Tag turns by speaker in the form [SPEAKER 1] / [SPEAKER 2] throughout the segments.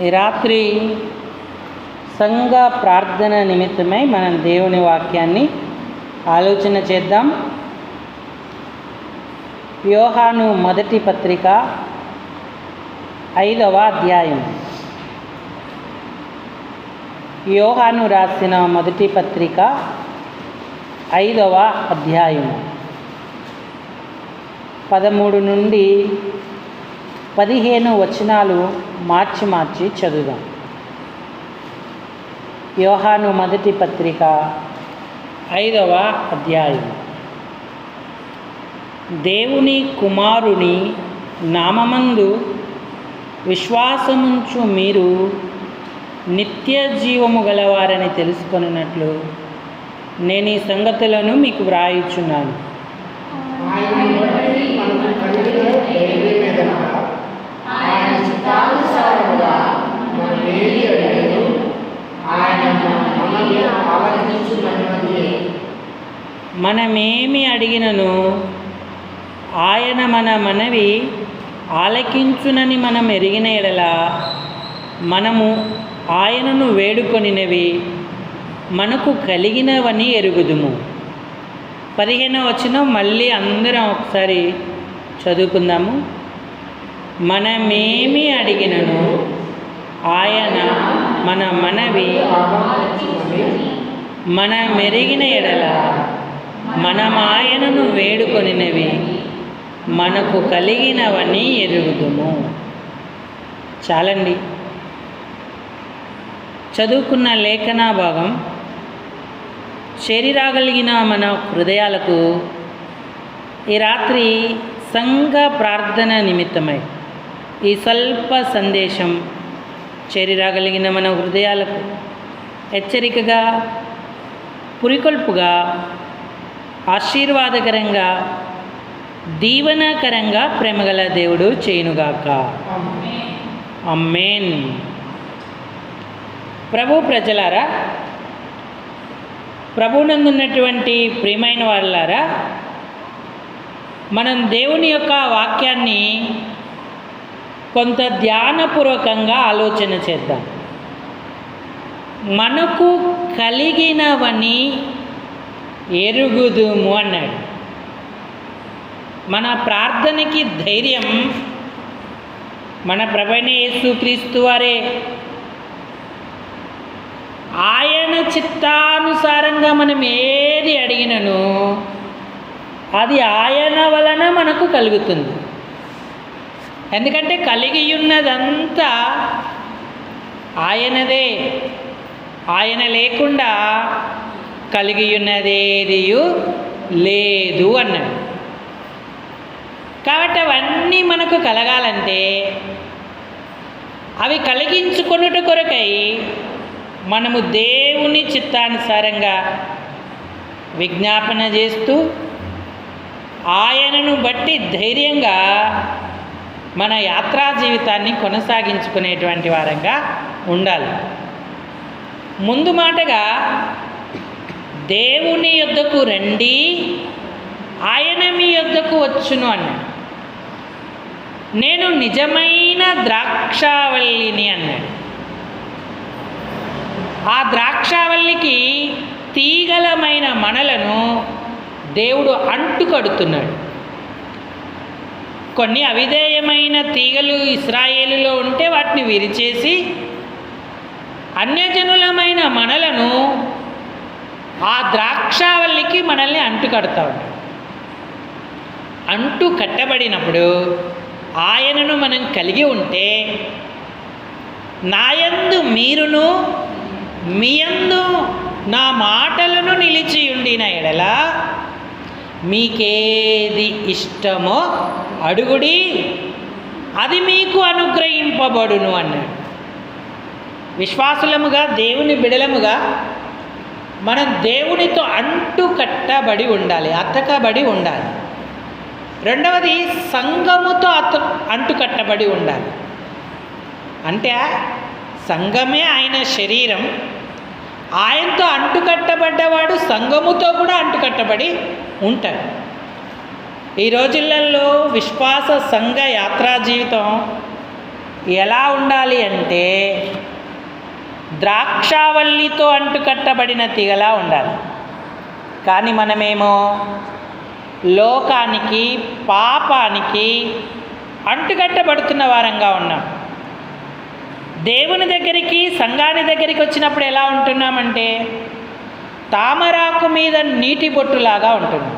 [SPEAKER 1] ఈ రాత్రి సంఘ ప్రార్థన నిమిత్తమై మనం దేవుని వాక్యాన్ని ఆలోచన చేద్దాం. వ్యూహాను మొదటి పత్రిక ఐదవ అధ్యాయం. యోహాను రాసిన మొదటి పత్రిక ఐదవ అధ్యాయం. పదమూడు నుండి పదిహేను వచనాలు మార్చి మార్చి చదువుదాం. యోహాను మొదటి పత్రిక ఐదవ అధ్యాయం. దేవుని కుమారుని నామందు విశ్వాసముంచు మీరు నిత్య జీవము గలవారని తెలుసుకొనున్నట్లు నేను ఈ సంగతులను మీకు వ్రాయిచున్నాను
[SPEAKER 2] ఆయన బట్టి మనకు కలిగిన ధైర్యమేదనగా ఆయన చిత్తానుసారంగా ఆయన మనల్ని
[SPEAKER 1] మనమేమి అడిగినను ఆయన మన మనవి ఆలకించునని మనం ఎరిగిన ఎడల మనము ఆయనను వేడుకొనినవి మనకు కలిగినవని ఎరుగుదుము. పదిహేను వచ్చిన మళ్ళీ అందరం ఒకసారి చదువుకుందాము. మనమేమి అడిగినను ఆయన మన మనవి మన మెరిగిన ఎడల మనం ఆయనను వేడుకొనినవి మనకు కలిగినవని ఎరుగుదుము. చాలండి. చదువుకున్న లేఖనా భాగం శరీరాగలిగిన మన హృదయాలకు ఈ రాత్రి సంఘ ప్రార్థన నిమిత్తమై ఈ స్వల్ప సందేశం శరీరాగలిగిన మన హృదయాలకు హెచ్చరికగా పురికొల్పుగా ఆశీర్వాదకరంగా దీవనకరంగా ప్రేమగల దేవుడు చేయునుగాక. అమ్మేన్ ప్రభు ప్రజలారా ప్రభునందున్నటువంటి ప్రియమైన వాళ్ళారా మనం దేవుని యొక్క వాక్యాన్ని కొంత ధ్యానపూర్వకంగా ఆలోచన చేద్దాం. మనకు కలిగినవని ఎరుగుదుము అన్నాడు. మన ప్రార్థనకి ధైర్యం మన ప్రభైన యేసుక్రీస్తు వారే. ఆయన చిత్తానుసారంగా మనం ఏది అడిగినను అది ఆయన వలన మనకు కలుగుతుంది. ఎందుకంటే కలిగి ఉన్నదంతా ఆయనదే. ఆయన లేకుండా కలిగి ఉన్నదేది లేదు అన్నాడు. కాబట్టి అవన్నీ మనకు కలగాలంటే అవి కలిగించుకొనుట కొరకై మనము దేవుని చిత్తానుసారంగా విజ్ఞాపన చేస్తూ ఆయనను బట్టి ధైర్యంగా మన యాత్రా జీవితాన్ని కొనసాగించుకునేటువంటి వారంగా ఉండాలి. ముందు మాటగా దేవుని యొద్దకు రండి ఆయన మీ యొద్దకు వచ్చును అన్నాడు. నేను నిజమైన ద్రాక్షావల్లిని అన్నాడు. ఆ ద్రాక్షావల్లికి తీగలమైన మనలను దేవుడు అంటుకడుతున్నాడు. కొన్ని అవిధేయమైన తీగలు ఇస్రాయేలులో ఉంటే వాటిని విరిచేసి అన్యజనులమైన మనలను ఆ ద్రాక్షావల్లికి మనల్ని అంటు కడతాం అంటు కట్టబడినప్పుడు ఆయనను మనం కలిగి ఉంటే నాయందు మీరును మీయందు నా మాటలను నిలిచి ఉండిన ఎడల మీకేది ఇష్టమో అడుగుడి అది మీకు అనుగ్రహింపబడును అన్నాడు. విశ్వాసులముగా దేవుని బిడలముగా మనం దేవునితో అంటు కట్టబడి ఉండాలి అతకబడి ఉండాలి. రెండవది సంఘముతో అత అంటు కట్టబడి ఉండాలి. అంటే సంఘమే ఆయన శరీరం ఆయనతో అంటుకట్టబడ్డవాడు సంఘముతో కూడా అంటుకట్టబడి ఉంటాడు. ఈ రోజులలో విశ్వాస సంఘ యాత్రా జీవితం ఎలా ఉండాలి అంటే ద్రాక్షావల్లితో అంటుకట్టబడిన తీగలా ఉండాలి. కానీ మనమేమో లోకానికి పాపానికి అంటుకట్టబడుతున్న వారంగా ఉన్నాం. దేవుని దగ్గరికి సంఘాని దగ్గరికి వచ్చినప్పుడు ఎలా ఉంటున్నామంటే తామరాకు మీద నీటి బొట్టులాగా ఉంటుంది.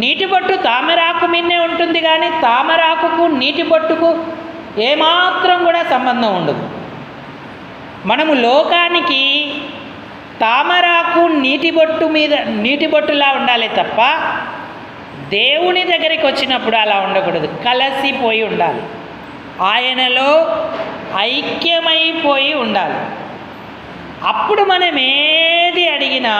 [SPEAKER 1] నీటి బొట్టు తామరాకు మీదనే ఉంటుంది కానీ తామరాకుకు నీటి బొట్టుకు ఏమాత్రం కూడా సంబంధం ఉండదు. మనము లోకానికి తామరాకు నీటి బొట్టు మీద నీటి బొట్టులా ఉండాలి తప్ప దేవుని దగ్గరికి వచ్చినప్పుడు అలా ఉండకూడదు. కలసిపోయి ఉండాలి. ఆయనలో ఐక్యమైపోయి ఉండాలి. అప్పుడు మనం ఏది అడిగినా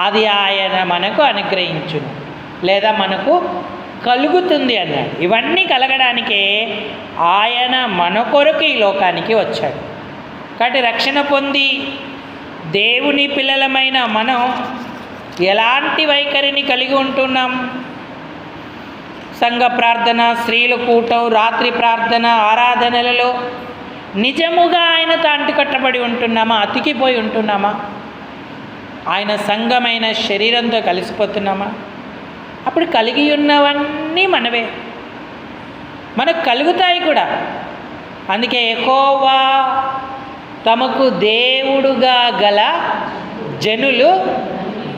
[SPEAKER 1] అది ఆయన మనకు అనుగ్రహించును. లేదా మనకు కలుగుతుంది అన్నాడు. ఇవన్నీ కలగడానికే ఆయన మన కొరకు ఈ లోకానికి వచ్చాడు. కాబట్టి రక్షణ పొంది దేవుని పిల్లలమైన మనం ఎలాంటి వైఖరిని కలిగి ఉంటున్నాం? సంఘ ప్రార్థన స్త్రీల కూటం రాత్రి ప్రార్థన ఆరాధనలలో నిజముగా ఆయనతో అంటుకట్టబడి ఉంటున్నామా? అతికిపోయి ఉంటున్నామా? ఆయన సంఘమైన శరీరంతో కలిసిపోతున్నామా? అప్పుడు కలిగి ఉన్నవన్నీ మనవే. మనకు కలుగుతాయి కూడా. అందుకే ఎకోవా తమకు దేవుడుగా గల జనులు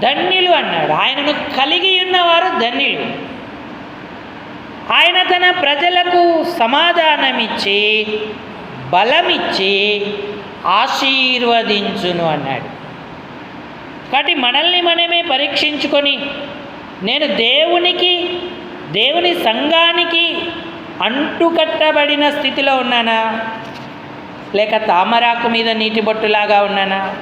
[SPEAKER 1] ధన్యులు అన్నాడు. ఆయనను కలిగి ఉన్నవారు ధన్యులు. ఆయన తన ప్రజలకు సమాధానమిచ్చి బలమిచ్చి ఆశీర్వదించును అన్నాడు. కాబట్టి మనల్ని మనమే పరీక్షించుకొని నేను దేవునికి దేవుని సంఘానికి అంటుకట్టబడిన స్థితిలో ఉన్నానా? లేక తామరాకు మీద నీటి బొట్టులాగా ఉన్నానా?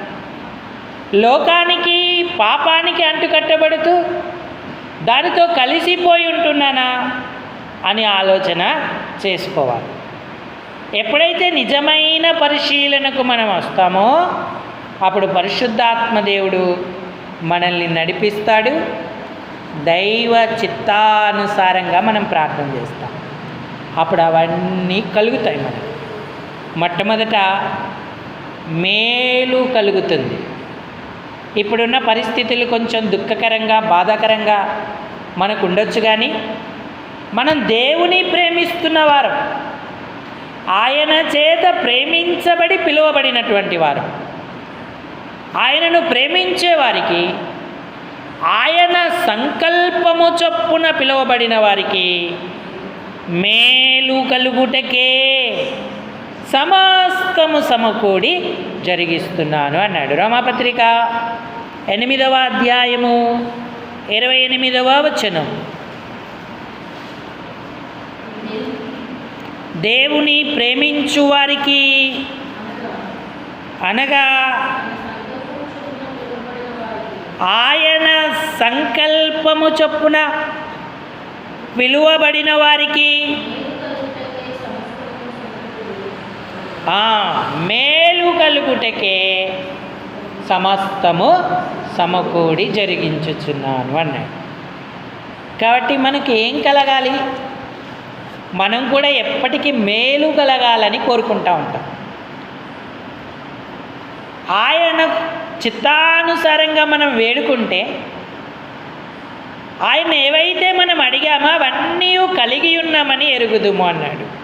[SPEAKER 1] లోకానికి పాపానికి అంటుకట్టబడుతూ దానితో కలిసిపోయి ఉంటున్నానా? అని ఆలోచన చేసుకోవాలి. ఎప్పుడైతే నిజమైన పరిశీలనకు మనం వస్తామో అప్పుడు పరిశుద్ధాత్మదేవుడు మనల్ని నడిపిస్తాడు. దైవ చిత్తానుసారంగా మనం ప్రార్థన చేస్తాం. అప్పుడు అవన్నీ కలుగుతాయి మనకు. మొట్టమొదట మేలు కలుగుతుంది. ఇప్పుడున్న పరిస్థితులు కొంచెం దుఃఖకరంగా బాధాకరంగా మనకు ఉండొచ్చు కానీ మనం దేవుని ప్రేమిస్తున్న వారు. ఆయన చేత ప్రేమించబడి పిలువబడినటువంటి వారు. ఆయనను ప్రేమించే వారికి ఆయన సంకల్పము చొప్పున పిలువబడిన వారికి మేలు కలుగుటకే సమస్తము సమకూడి జరిగిస్తున్నాను అన్నాడు రోమాపత్రిక. ఎనిమిదవ అధ్యాయము ఇరవై ఎనిమిదవ వచనం. దేవుని ప్రేమించు వారికి అనగా ఆయన సంకల్పము చొప్పున పిలువబడిన వారికి మేలు కలుగుటకే సమస్తము సమకూడి జరిగించుచున్నాను అన్నాడు. కాబట్టి మనకి ఏం కలగాలి? మనం కూడా ఎప్పటికీ మేలు కలగాలని కోరుకుంటా ఉంటాం. ఆయన చిత్తానుసారంగా మనం వేడుకుంటే ఆయన ఏవైతే మనం అడిగామో అవన్నీ కలిగి ఉన్నామని ఎరుగుదుము అన్నాడు.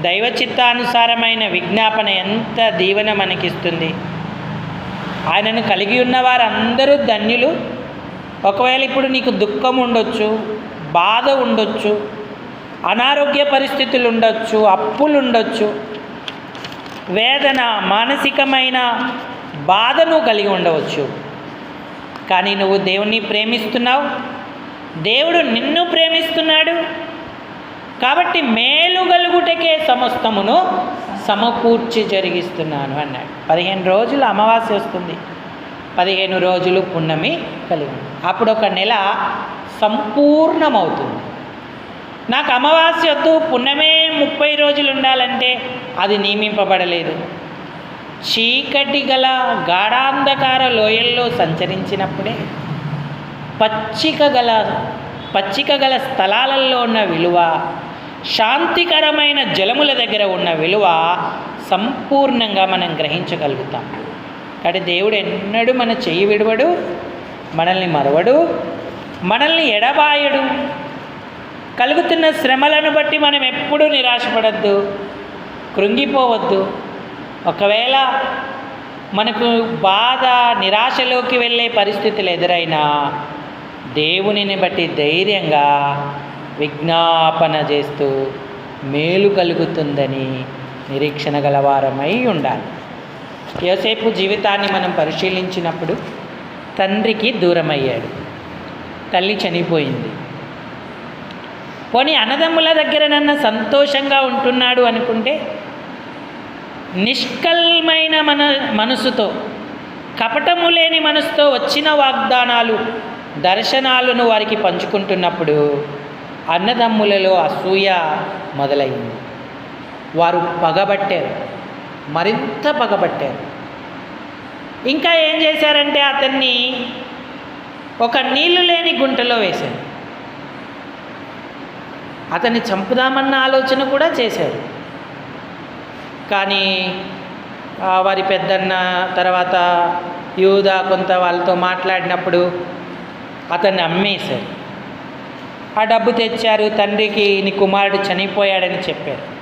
[SPEAKER 1] దైవ చిత్తానుసారమైన విజ్ఞాపన ఎంత దీవెన మనకిస్తుంది. ఆయనను కలిగి ఉన్న వారందరూ ధన్యులు. ఒకవేళ ఇప్పుడు నీకు దుఃఖం ఉండొచ్చు బాధ ఉండొచ్చు అనారోగ్య పరిస్థితులు ఉండొచ్చు అప్పులు ఉండొచ్చు వేదన మానసికమైన బాధను కలిగి ఉండవచ్చు. కానీ నువ్వు దేవుణ్ణి ప్రేమిస్తున్నావు దేవుడు నిన్ను ప్రేమిస్తున్నాడు. కాబట్టి మేలు గలుగుటకే సమస్తమును సమకూర్చి జరిగిస్తున్నాను అన్నాడు. పదిహేను రోజులు అమావాస్య వస్తుంది. పదిహేను రోజులు పున్నమి కలిగి అప్పుడు ఒక నెల సంపూర్ణమవుతుంది. నాకు అమావాస్య వద్దు పున్నమే ముప్పై రోజులు ఉండాలంటే అది నియమింపబడలేదు. చీకటి గల గాఢాంధకార లోయల్లో సంచరించినప్పుడే పచ్చిక గల పచ్చిక గల స్థలాలలో ఉన్న విలువ శాంతికరమైన జలముల దగ్గర ఉన్న విలువ సంపూర్ణంగా మనం గ్రహించగలుగుతాం. కాబట్టి దేవుడు ఎన్నడూ మన చెయ్యి విడవడు మనల్ని మరవడు మనల్ని ఎడబాయడు. కలుగుతున్న శ్రమలను బట్టి మనం ఎప్పుడూ నిరాశపడద్దు కృంగిపోవద్దు. ఒకవేళ మనకు బాధ నిరాశలోకి వెళ్ళే పరిస్థితులు ఎదురైనా దేవునిని బట్టి ధైర్యంగా విజ్ఞాపన చేస్తూ మేలు కలుగుతుందని నిరీక్షణ గలవారమై ఉండాలి. యోసేపు జీవితాన్ని మనం పరిశీలించినప్పుడు తండ్రికి దూరమయ్యాడు. తల్లి చనిపోయింది. పోనీ అన్నదమ్ముల దగ్గర నన్న సంతోషంగా ఉంటున్నాడు అనుకుంటే నిష్కల్మైన మన మనసుతో కపటము లేని మనసుతో వచ్చిన వాగ్దానాలు దర్శనాలను వారికి పంచుకుంటున్నప్పుడు అన్నదమ్ములలో అసూయ మొదలైంది. వారు పగబట్టారు మరింత పగబట్టారు. ఇంకా ఏం చేశారంటే అతన్ని ఒక నీళ్ళు లేని గుంటలో వేశారు. అతన్ని చంపుదామన్న ఆలోచన కూడా చేశారు. కానీ వారి పెద్దన్న తర్వాత యూదా కొంత వాళ్ళతో మాట్లాడినప్పుడు అతన్ని అమ్మేశారు. ఆ డబ్బు తెచ్చారు తండ్రికి నీ కుమారుడు చనిపోయాడని చెప్పారు.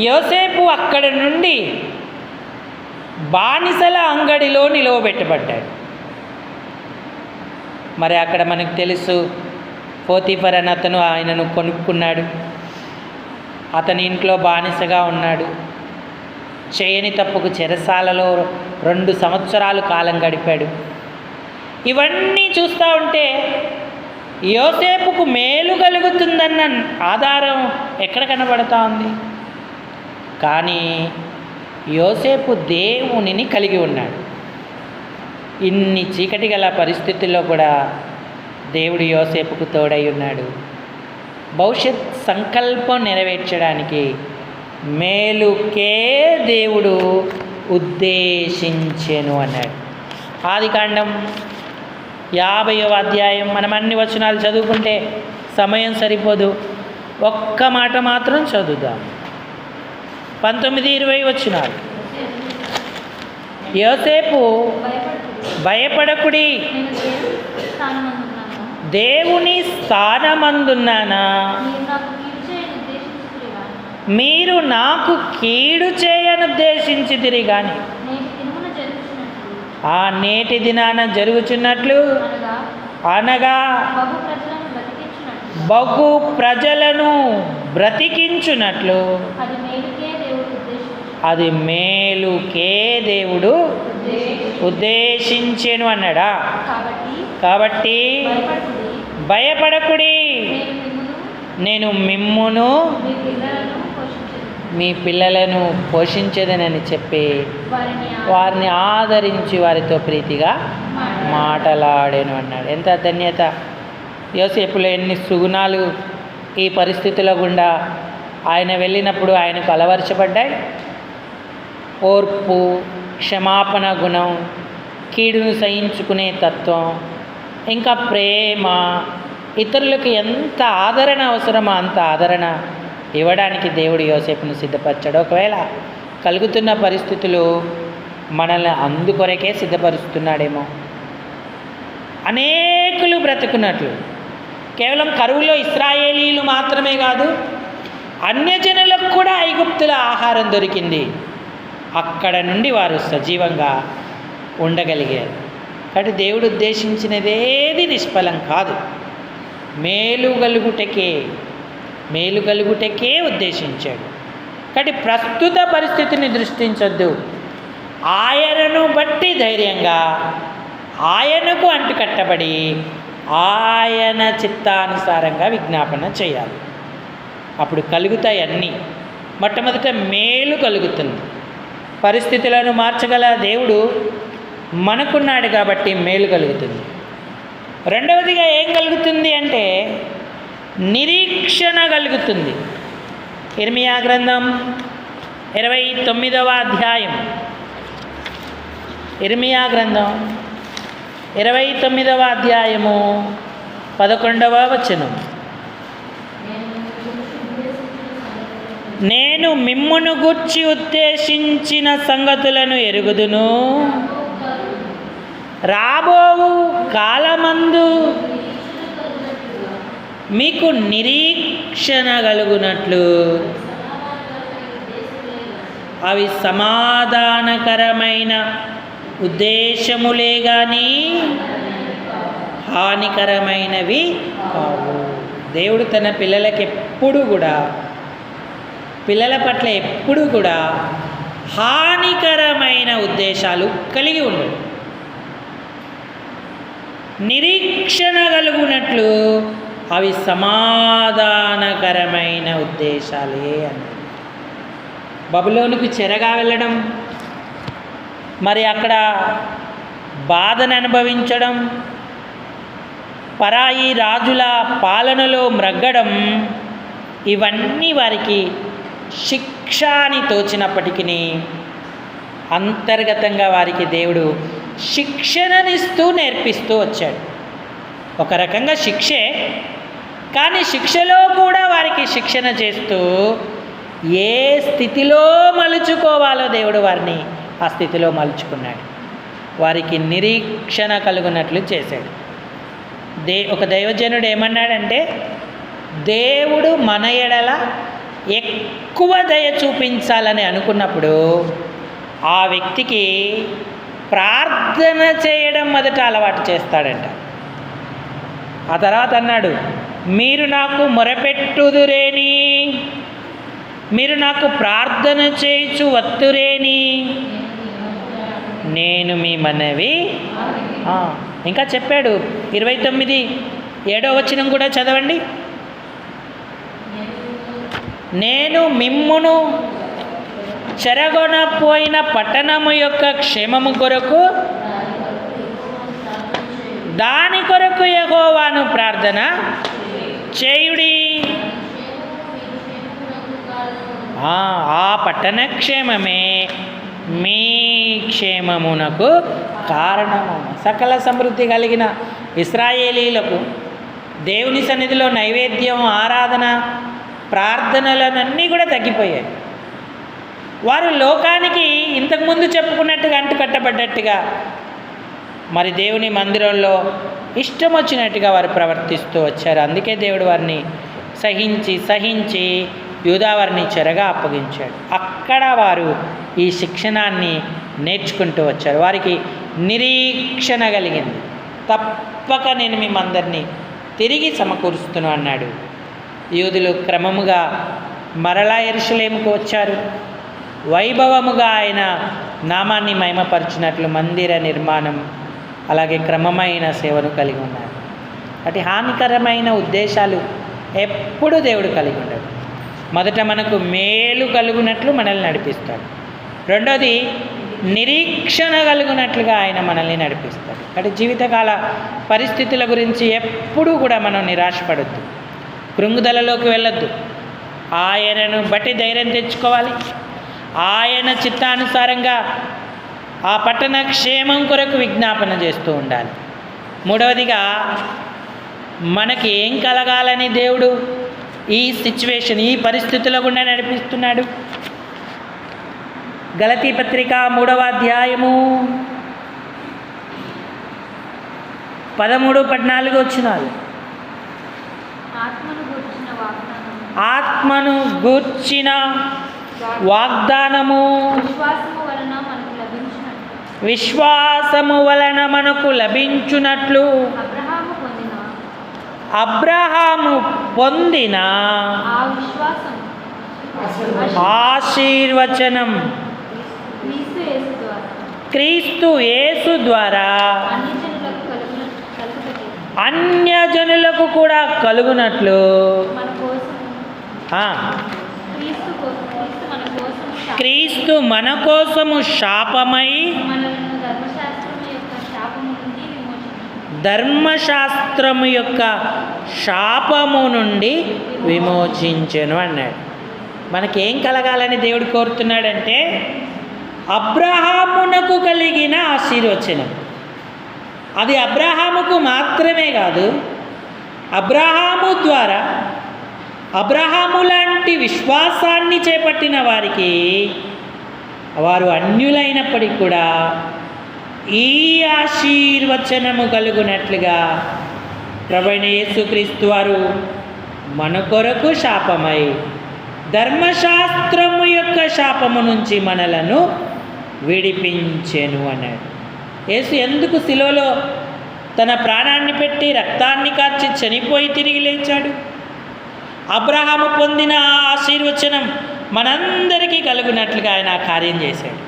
[SPEAKER 1] యోసేపు అక్కడ నుండి బానిసల అంగడిలో నిలవబెట్టబడ్డాడు. మరి అక్కడ మనకు తెలుసు పోతీఫర్ అని అతను ఆయనను కొనుక్కున్నాడు. అతని ఇంట్లో బానిసగా ఉన్నాడు. చేయని తప్పుకు చెరసాలలో రెండు సంవత్సరాలు కాలం గడిపాడు. ఇవన్నీ చూస్తూ ఉంటే యోసేపుకు మేలు కలుగుతుందన్న ఆధారం ఎక్కడ కనబడతా ఉంది? కానీ యోసేపు దేవునిని కలిగి ఉన్నాడు. ఇన్ని చీకటి గల పరిస్థితుల్లో కూడా దేవుడు యోసేపుకు తోడై ఉన్నాడు. భవిష్యత్ సంకల్పం నెరవేర్చడానికి మేలుకే దేవుడు ఉద్దేశించెను అన్నాడు. ఆదికాండం యాభైవ అధ్యాయం మనం అన్ని వచనాలు చదువుకుంటే సమయం సరిపోదు. ఒక్క మాట మాత్రం చదువుదాం. పంతొమ్మిది ఇరవై వచనాలు. యోసేపు భయపడకుడి.
[SPEAKER 3] దేవుని స్థానమందున్నాను? మీరు నాకు కీడు చేయను ఉద్దేశించుకుని
[SPEAKER 1] మీరు నాకు కీడు చేయనుద్దేశించిదిరి
[SPEAKER 3] కానీ
[SPEAKER 1] కానీ
[SPEAKER 3] నేను తిరుమల జరుగుతున్నట్లు
[SPEAKER 1] ఆ నేటి దినాన జరుగుచున్నట్లు
[SPEAKER 3] అనగా బహు ప్రజలను బ్రతికించున్నట్లు అది మేలుకే దేవుడు
[SPEAKER 1] ఉద్దేశించెను అన్నాడా?
[SPEAKER 3] కాబట్టి
[SPEAKER 1] భయపడకుడి.
[SPEAKER 3] నేను మిమ్మును మీ పిల్లలను
[SPEAKER 1] పోషించదనని చెప్పి
[SPEAKER 3] వారిని
[SPEAKER 1] ఆదరించి వారితో ప్రీతిగా
[SPEAKER 3] మాట్లాడు.
[SPEAKER 1] మాటలాడాను అన్నాడు. ఎంత ధన్యత. యోసేపులో ఎన్ని సుగుణాలు ఈ పరిస్థితుల గుండా ఆయన వెళ్ళినప్పుడు ఆయనకు అలవర్చబడ్డాయి? ఓర్పు క్షమాపణ గుణం కీడును సహించుకునే తత్వం ఇంకా ప్రేమ ఇతరులకు ఎంత ఆదరణ అవసరమో అంత ఆదరణ ఇవ్వడానికి దేవుడు యోసేపును సిద్ధపరచాడు. ఒకవేళ కలుగుతున్న పరిస్థితులు మనల్ని అందుకొరకే సిద్ధపరుస్తున్నాడేమో. అనేకులు బ్రతుకున్నట్లు. కేవలం కరువులో ఇస్రాయేలీలు మాత్రమే కాదు అన్యజనులకు కూడా ఐగుప్తుల ఆహారం దొరికింది. అక్కడ నుండి వారు సజీవంగా ఉండగలిగారు. కాబట్టి దేవుడు ఉద్దేశించినదేది నిష్ఫలం కాదు. మేలు మేలుగలుగుటకే మేలు ఉద్దేశించాడు. కాబట్టి ప్రస్తుత పరిస్థితిని దృష్టించొద్దు. ఆయనను బట్టి ధైర్యంగా ఆయనకు అంటుకట్టబడి ఆయన చిత్తానుసారంగా విజ్ఞాపన చేయాలి. అప్పుడు కలుగుతాయి అన్నీ మొట్టమొదట మేలు కలుగుతుంది. పరిస్థితులను మార్చగల దేవుడు మనకున్నాడు కాబట్టి మేలు కలుగుతుంది. రెండవదిగా ఏం కలుగుతుంది అంటే నిరీక్షణ కలుగుతుంది. ఇర్మియా గ్రంథం ఇరవై తొమ్మిదవ అధ్యాయం. ఇర్మియా గ్రంథం ఇరవై తొమ్మిదవ అధ్యాయము పదకొండవ వచనం. నేను మిమ్మును గుర్చి ఉద్దేశించిన సంగతులను ఎరుగుదును. రాబోవు కాలమందు మీకు నిరీక్షణ కలుగునట్లు అవి సమాధానకరమైన ఉద్దేశములే కానీ హానికరమైనవి కావు. దేవుడు తన పిల్లలకి ఎప్పుడు కూడా పిల్లల పట్ల ఎప్పుడు కూడా హానికరమైన ఉద్దేశాలు కలిగి ఉండడు నిరీక్షణ కలుగునట్లు అవి సమాధానకరమైన ఉద్దేశాలే అని. బబులోనికి చెరగా వెళ్ళడం మరి అక్కడ బాధను అనుభవించడం పరాయి రాజుల పాలనలో మ్రగ్గడం ఇవన్నీ వారికి శిక్ష అని తోచినప్పటికీ అంతర్గతంగా వారికి దేవుడు శిక్షణనిస్తూ నేర్పిస్తూ వచ్చాడు. ఒక రకంగా శిక్షే. కానీ శిక్షలో కూడా వారికి శిక్షణ చేస్తూ ఏ స్థితిలో మలుచుకోవాలో దేవుడు వారిని ఆ స్థితిలో మలుచుకున్నాడు. వారికి నిరీక్షణ కలుగునట్లు చేశాడు. దే ఒక దైవజనుడు ఏమన్నాడంటే దేవుడు మన ఎడల ఎక్కువ దయ చూపించాలని అనుకున్నప్పుడు ఆ వ్యక్తికి ప్రార్థన చేయడం మొదట అలవాటు చేస్తాడంట. ఆ తర్వాత అన్నాడు మీరు నాకు మొరపెట్టుదురేని మీరు నాకు ప్రార్థన చేయించు వత్తురేని నేను మీ మనవి. ఇంకా చెప్పాడు ఇరవై తొమ్మిది ఏడో వచనం కూడా చదవండి. నేను మిమ్మును చెరగొనపోయిన పట్టణము యొక్క క్షేమము కొరకు దాని కొరకు ఎగోవాను ప్రార్థన చేయుడి. ఆ పట్టణ క్షేమమే మీ క్షేమమునకు కారణము. సకల సమృద్ధి కలిగిన ఇస్రాయేలీలకు దేవుని సన్నిధిలో నైవేద్యం ఆరాధన ప్రార్థనలనన్నీ కూడా తగ్గిపోయాయి. వారు లోకానికి ఇంతకుముందు చెప్పుకున్నట్టుగా అంటుకట్టబడ్డట్టుగా మరి దేవుని మందిరంలో ఇష్టం వచ్చినట్టుగా వారు ప్రవర్తిస్తూ వచ్చారు. అందుకే దేవుడు వారిని సహించి సహించి యూదావారిని చెరగా అప్పగించాడు. అక్కడ వారు ఈ శిక్షణాన్ని నేర్చుకుంటూ వచ్చారు. వారికి నిరీక్షణ కలిగింది. తప్పక నేను మిమ్మందరినీ తిరిగి సమకూరుస్తున్నాను అన్నాడు. యూదులు క్రమముగా మరలా ఎరుసలేముకు వచ్చారు. వైభవముగా ఆయన నామాన్ని మహిమపరిచినట్లు మందిర నిర్మాణం అలాగే క్రమమైన సేవను కలిగి ఉన్నారు. అటు హానికరమైన ఉద్దేశాలు ఎప్పుడు దేవుడు కలిగి ఉండడు. మొదట మనకు మేలు కలుగునట్లు మనల్ని నడిపిస్తాడు. రెండోది నిరీక్షణ కలుగునట్లుగా ఆయన మనల్ని నడిపిస్తాడు. అంటే జీవితకాల పరిస్థితుల గురించి ఎప్పుడూ కూడా మనం నిరాశపడద్దు. కృంగుదలలోకి వెళ్ళొద్దు. ఆయనను బట్టి ధైర్యం తెచ్చుకోవాలి. ఆయన చిత్తానుసారంగా ఆ పట్టణ క్షేమం కొరకు విజ్ఞాపన చేస్తూ ఉండాలి. మూడవదిగా మనకి ఏం కలగాలని దేవుడు ఈ సిచ్యువేషన్ ఈ పరిస్థితుల గుండా నడిపిస్తున్నాడు. గలతీ పత్రిక మూడవ అధ్యాయము పదమూడు పద్నాలుగు వచ్చినాలు
[SPEAKER 3] ఆత్మను గురించిన వాగ్దానం
[SPEAKER 1] ఆత్మను గూర్చిన వాగ్దానము.
[SPEAKER 3] విశ్వాసము వలన మనకు లభించినట్టు
[SPEAKER 1] విశ్వాసము వలన మనకు లభించునట్లు.
[SPEAKER 3] అబ్రహాము పొందిన
[SPEAKER 1] అబ్రహాము పొందిన
[SPEAKER 3] ఆ విశ్వాసం
[SPEAKER 1] ఆశీర్వచనం.
[SPEAKER 3] క్రీస్తు యేసు ద్వారా.
[SPEAKER 1] అన్యజనులకు కూడా కలుగునట్లు.
[SPEAKER 3] క్రీస్తు మన
[SPEAKER 1] కోసము శాపమై ధర్మశాస్త్రము యొక్క శాపము నుండి విమోచించెను అన్నాడు. మనకేం కలగాలని దేవుడు కోరుతున్నాడంటే అబ్రహామునకు కలిగిన ఆశీర్వచనం. అది అబ్రహాముకు మాత్రమే కాదు అబ్రహాము ద్వారా అబ్రహాము లాంటి విశ్వాసాన్ని చేపట్టిన వారికి వారు అన్యులైనప్పటికీ కూడా ఈ ఆశీర్వచనము కలుగునట్లుగా ప్రవణేసుక్రీస్తు వారు మన కొరకు శాపమై ధర్మశాస్త్రము యొక్క శాపము నుంచి మనలను విడిపించెను అన్నాడు. యేసు ఎందుకు శిలోలో తన ప్రాణాన్ని పెట్టి రక్తాన్ని కార్చి చనిపోయి తిరిగి లేచాడు? అబ్రహాము పొందిన ఆశీర్వచనం మనందరికీ కలుగునట్లుగా ఆయన కార్యం చేశాడు.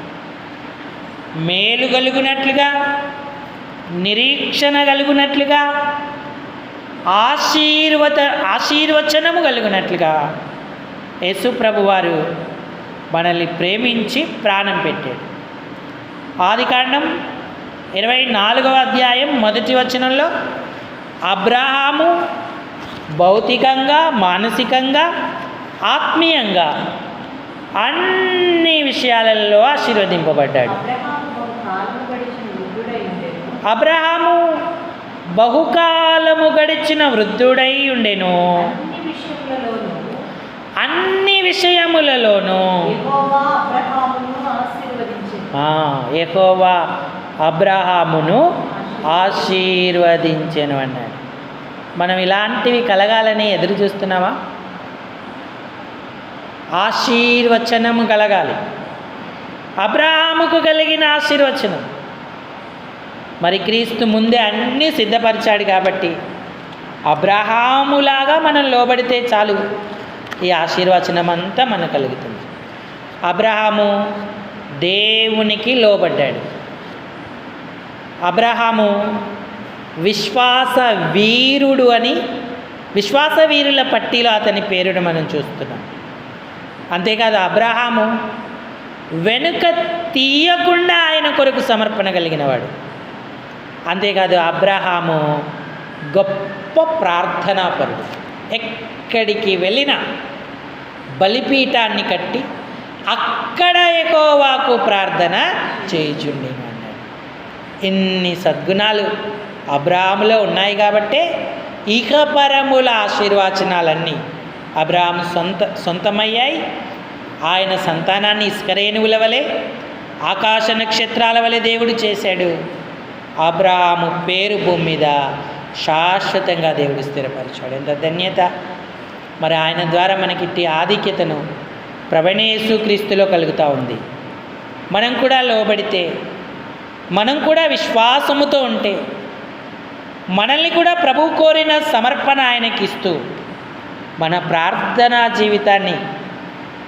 [SPEAKER 1] మేలు కలుగునట్లుగా నిరీక్షణ కలుగునట్లుగా ఆశీర్వత ఆశీర్వచనము కలుగునట్లుగా యేసు వారు మనల్ని ప్రేమించి ప్రాణం పెట్టాడు. ఆది కాండం ఇరవై నాలుగవ అధ్యాయం మొదటి వచనంలో అబ్రహాము భౌతికంగా మానసికంగా ఆత్మీయంగా అన్ని విషయాలలో ఆశీర్వదింపబడ్డాడు.
[SPEAKER 2] అబ్రహాము బహుకాలము గడిచిన వృద్ధుడై ఉండెను. అన్ని విషయములలోనూ ఎకోవా అబ్రహామును ఆశీర్వదించెను
[SPEAKER 1] అబ్రహామును ఆశీర్వదించెను అన్నాడు. మనం ఇలాంటివి కలగాలని ఎదురు చూస్తున్నావా? ఆశీర్వచనము కలగాలి. అబ్రహాముకు కలిగిన ఆశీర్వచనం. మరి క్రీస్తు ముందే అన్నీ సిద్ధపరిచాడు కాబట్టి అబ్రహాములాగా మనం లోబడితే చాలు. ఈ ఆశీర్వచనం అంతా మనకు కలుగుతుంది. అబ్రహాము దేవునికి లోబడ్డాడు. అబ్రహాము విశ్వాస వీరుడు అని విశ్వాస వీరుల పట్టిలో అతని పేరును మనం చూస్తున్నాం. అంతేకాదు అబ్రహాము వెనుక తీయకుండా ఆయన కొరకు సమర్పణ కలిగినవాడు. అంతేకాదు అబ్రహాము గొప్ప ప్రార్థనాపరుడు. ఎక్కడికి వెళ్ళినా బలిపీఠాన్ని కట్టి అక్కడ ఎకోవాకు ప్రార్థన చేయుచుండి అన్నాడు ఇన్ని సద్గుణాలు అబ్రాహములో ఉన్నాయి కాబట్టే ఇకపరముల ఆశీర్వాచనాలన్నీ అబ్రాహం సొంత సొంతమయ్యాయి. ఆయన సంతానాన్ని ఇస్కరేణువుల వలె ఆకాశ నక్షత్రాల వలె దేవుడు చేశాడు. అబ్రాహాము పేరు భూమి మీద శాశ్వతంగా దేవుడు స్థిరపరిచాడు. ఎంత ధన్యత! మరి ఆయన ద్వారా మనకిట్టి ఆధిక్యతను ప్రవణేశు క్రీస్తులో కలుగుతూ ఉంది. మనం కూడా లోబడితే మనం కూడా విశ్వాసముతో ఉంటే మనల్ని కూడా ప్రభు కోరిన సమర్పణ ఆయనకి ఇస్తూ మన ప్రార్థనా జీవితాన్ని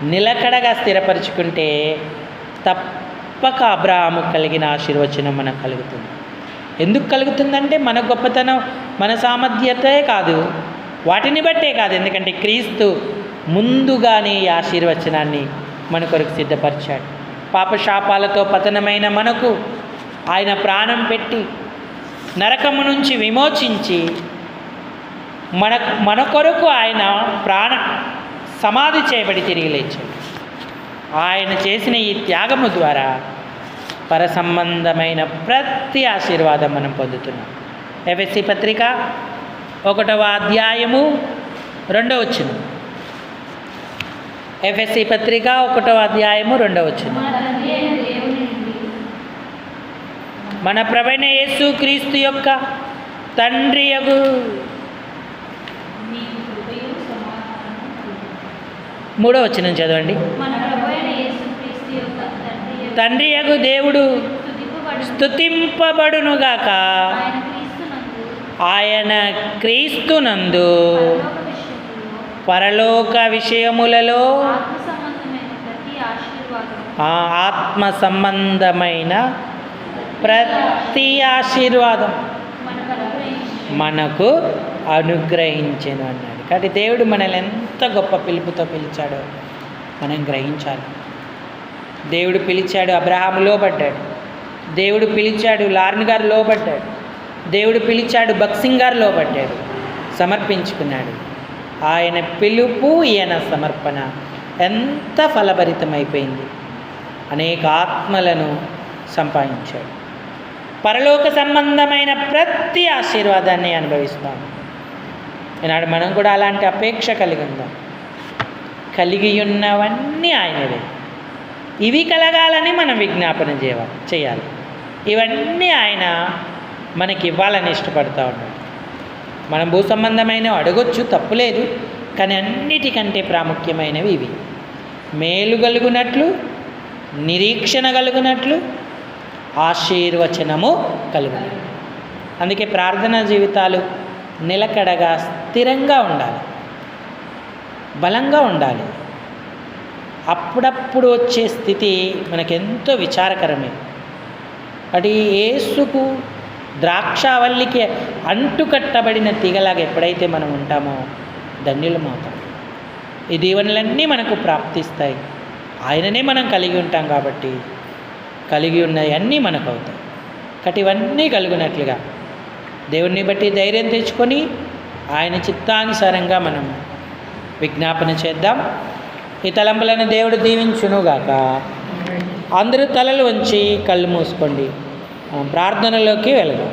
[SPEAKER 1] నిలకడగా స్థిరపరుచుకుంటే తప్పక అబ్రాహము కలిగిన ఆశీర్వచనం మనకు కలుగుతుంది. ఎందుకు కలుగుతుందంటే మన గొప్పతనం మన సామర్థ్యతే కాదు వాటిని బట్టే కాదు. ఎందుకంటే క్రీస్తు ముందుగానే ఈ ఆశీర్వచనాన్ని మన కొరకు సిద్ధపరిచాడు. పాపశాపాలతో పతనమైన మనకు ఆయన ప్రాణం పెట్టి నరకము నుంచి విమోచించి మన మన కొరకు ఆయన ప్రాణ సమాధి చేయబడి తిరిగి లేచాడు. ఆయన చేసిన ఈ త్యాగము ద్వారా పరసంబంధమైన ప్రతి ఆశీర్వాదం మనం పొందుతున్నాం. ఎఫ్ఎస్సి పత్రిక ఒకటవ అధ్యాయము రెండవ వచ్చిన ఎఫ్ఎస్సి పత్రిక ఒకటవ అధ్యాయము రెండవ వచ్చిన
[SPEAKER 3] మన తండ్రి అయిన దేవుని నుండి
[SPEAKER 1] మన ప్రవైన యేసు క్రీస్తు యొక్క తండ్రి యగు.
[SPEAKER 3] మీకు కృపయు సమాధానము కలుగును.
[SPEAKER 1] మూడో వచ్చిన చదవండి.
[SPEAKER 3] మన ప్రభు అయిన యేసుక్రీస్తు యొక్క తండ్రి యొక్క
[SPEAKER 1] తండ్రి యగు దేవుడు
[SPEAKER 3] స్తుతింపబడును.
[SPEAKER 1] స్తుతింపబడునుగాక.
[SPEAKER 3] ఆయన క్రీస్తునందు. పరలోక
[SPEAKER 1] విషయములలో
[SPEAKER 3] ఆత్మ సంబంధమైన ప్రతి ఆశీర్వాదం మనకు
[SPEAKER 1] అనుగ్రహించను అన్నాడు. కాబట్టి దేవుడు మనల్ని ఎంత గొప్ప పిలుపుతో పిలిచాడో మనం గ్రహించాలి. దేవుడు పిలిచాడు అబ్రహాం లోబడ్డాడు. దేవుడు పిలిచాడు లార్న్ గారు లోబడ్డాడు. దేవుడు పిలిచాడు బక్సింగ్ గారు లోబడ్డాడు. సమర్పించుకున్నాడు. ఆయన పిలుపు ఈయన సమర్పణ ఎంత ఫలభరితమైపోయింది. అనేక ఆత్మలను సంపాదించాడు. పరలోక సంబంధమైన ప్రతి ఆశీర్వాదాన్ని అనుభవిస్తాం. ఈనాడు మనం కూడా అలాంటి అపేక్ష కలిగి ఉందాం కలిగి ఉన్నవన్నీ ఆయనవే. ఇవి కలగాలని మనం విజ్ఞాపన చేయాలి చేయాలి. ఇవన్నీ ఆయన మనకి ఇవ్వాలని ఇష్టపడతా ఉన్నాడు. మనం భూ సంబంధమైన అడగొచ్చు తప్పులేదు కానీ అన్నిటికంటే ప్రాముఖ్యమైనవి ఇవి. మేలు కలుగునట్లు నిరీక్షణ కలుగునట్లు ఆశీర్వచనము కలుగునట్లు అందుకే ప్రార్థనా జీవితాలు నిలకడగా స్థిరంగా ఉండాలి. బలంగా ఉండాలి. అప్పుడప్పుడు వచ్చే స్థితి మనకెంతో విచారకరమే. అది ఏసుకు ద్రాక్షావల్లికి అంటుకట్టబడిన తీగలాగా ఎప్పుడైతే మనం ఉంటామో ధన్యులమవుతాం ఈ దీవెనలన్నీ మనకు ప్రాప్తిస్తాయి. ఆయననే మనం కలిగి ఉంటాం కాబట్టి కలిగి ఉన్నవన్నీ మనకు అవుతాయి కాబట్టి ఇవన్నీ కలుగునట్లుగా దేవుణ్ణి బట్టి ధైర్యం తెచ్చుకొని ఆయన చిత్తానుసారంగా మనం విజ్ఞాపన చేద్దాం. ఈ తలంపులను దేవుడు దీవించునుగాక. అందరూ తలలు వంచి కళ్ళు మూసుకోండి. ప్రార్థనలోకి వెళదాం.